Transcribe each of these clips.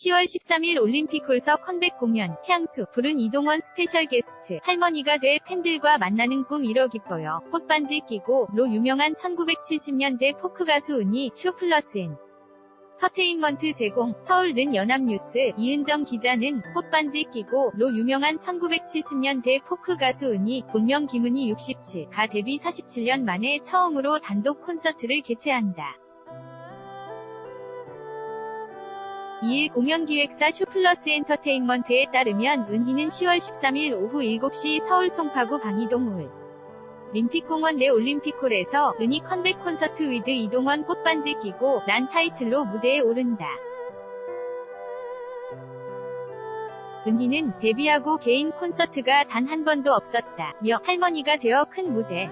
10월 13일 올림픽 홀서 컴백 공연, 향수, 부른 이동원 스페셜 게스트, 할머니가 돼 팬들과 만나는 꿈 이뤄 기뻐요. 꽃반지 끼고, 로 유명한 1970년대 포크 가수 은희, 쇼 플러스 엔. 터테인먼트 제공, 서울는 연합뉴스, 이은정 기자는 꽃반지 끼고, 로 유명한 1970년대 포크 가수 은희, 본명 김은희 67, 가 데뷔 47년 만에 처음으로 단독 콘서트를 개최한다. 2일 공연기획사 슈플러스 엔터테인먼트에 따르면 은희는 10월 13일 오후 7시 서울 송파구 방이동 홀 림픽공원 내 올림픽홀에서 은희 컴백 콘서트 위드 이동원 꽃반지 끼고 란 타이틀로 무대에 오른다. 은희는 데뷔하고 개인 콘서트가 단 한 번도 없었다. 며 할머니가 되어 큰 무대.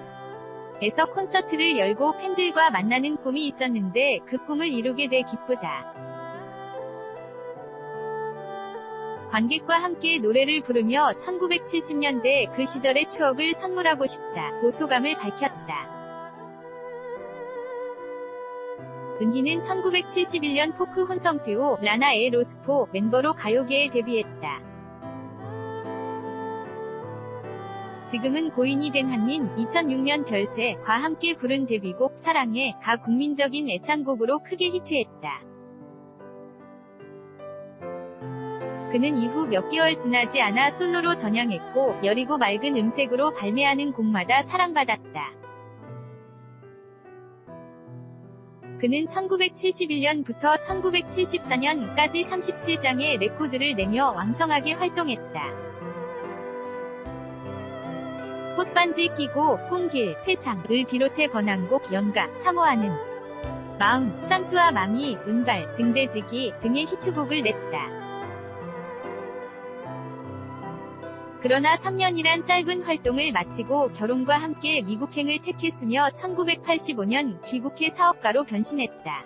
에서 콘서트를 열고 팬들과 만나는 꿈이 있었는데 그 꿈을 이루게 돼 기쁘다. 관객과 함께 노래를 부르며 1970년대 그 시절의 추억을 선물하고 싶다. 고소감을 밝혔다. 은희는 1971년 포크 혼성 듀오 라나의 로스포 멤버로 가요계에 데뷔했다. 지금은 고인이 된 한민 2006년 별세과 함께 부른 데뷔곡 사랑해 가 국민적인 애창곡으로 크게 히트했다. 그는 이후 몇 개월 지나지 않아 솔로로 전향했고 여리고 맑은 음색으로 발매하는 곡마다 사랑받았다. 그는 1971년부터 1974년까지 37장의 레코드를 내며 왕성하게 활동했다. 꽃반지 끼고 꿈길, 회상을 비롯해 번안곡, 연가, 사모하는 마음, 쌍뚜아 망이, 은발, 등대지기 등의 히트곡을 냈다. 그러나 3년이란 짧은 활동을 마치고 결혼과 함께 미국행을 택했으며 1985년 귀국해 사업가로 변신했다.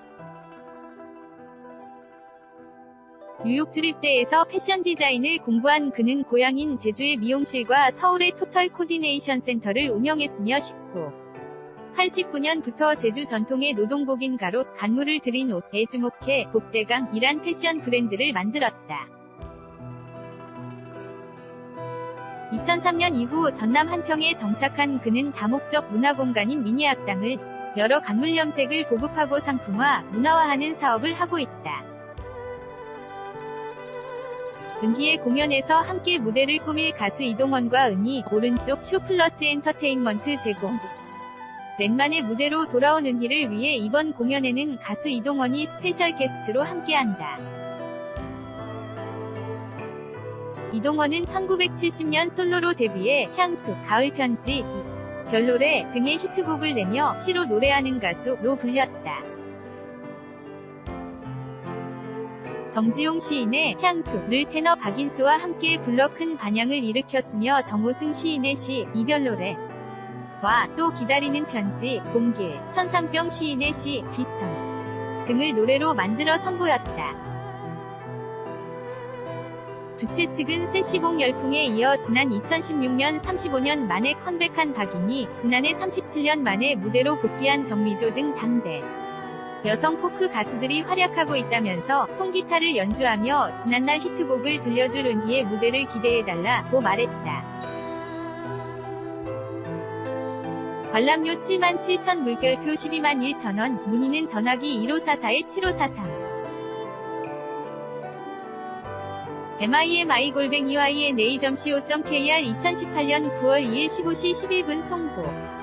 뉴욕 주립대에서 패션 디자인을 공부한 그는 고향인 제주의 미용실과 서울의 토탈 코디네이션 센터를 운영했으며 19. 89년부터 제주 전통의 노동복인 가롯 간물을 들인 옷에 주목해 복대강이란 패션 브랜드를 만들었다. 2003년 이후 전남 한평에 정착한 그는 다목적 문화공간인 미니악당을 여러 간물 염색을 보급하고 상품화, 문화화하는 사업을 하고 있다. 은희의 공연에서 함께 무대를 꾸밀 가수 이동원과 은희, 오른쪽 쇼 플러스 엔터테인먼트 제공. 랜만의 무대로 돌아온 은희를 위해 이번 공연에는 가수 이동원이 스페셜 게스트로 함께한다. 이동원은 1970년 솔로로 데뷔해 향수, 가을 편지, 이, 별노래 등의 히트곡을 내며 시로 노래하는 가수로 불렸다. 정지용 시인의 향수를 테너 박인수와 함께 불러 큰 반향을 일으켰으며 정호승 시인의 시, 이별노래 와또 기다리는 편지, 봄길, 천상병 시인의 시, 귀천 등을 노래로 만들어 선보였다. 주최 측은 세시봉 열풍에 이어 지난 2016년 35년 만에 컴백한 박인이 지난해 37년 만에 무대로 복귀한 정미조 등 당대 여성 포크 가수들이 활약하고 있다면서 통기타를 연주하며 지난날 히트곡을 들려줄 은희의 무대를 기대해달라고 말했다. 관람료 7만 7천 물결표 12만 1천원, 문의는 전화기 1544-7543. MIMI 골뱅이 YNA.co.kr 2018년 9월 2일 15시 11분 송고